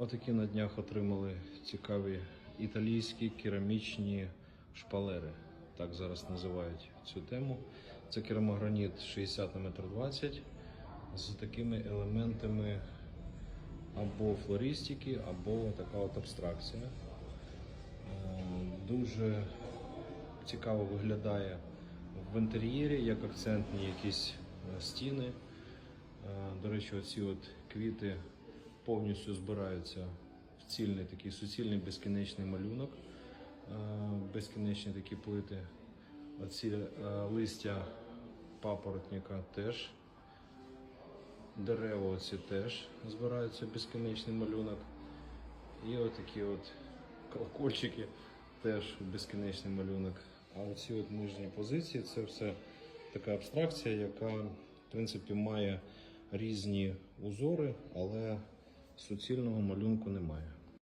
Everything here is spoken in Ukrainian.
Отакі на днях отримали цікаві італійські керамічні шпалери. Так зараз називають цю тему. Це керамограніт 60 на 1,20 м з такими елементами або флористики, або така от абстракція. Е, Дуже цікаво виглядає в інтер'єрі, як акцентні якісь е, стіни. Е, До речі, оці от квіти повністю збираються в цільний такий суцільний безкінечний малюнок, Е, безкінечні такі плити. Оці е, листя папоротника теж. Дерева оці теж збираються безкінечний малюнок. І отакі от колокольчики теж безкінечний малюнок. А оці от нижні позиції це все така абстракція, яка в принципі має різні узори, але суцільного малюнку немає.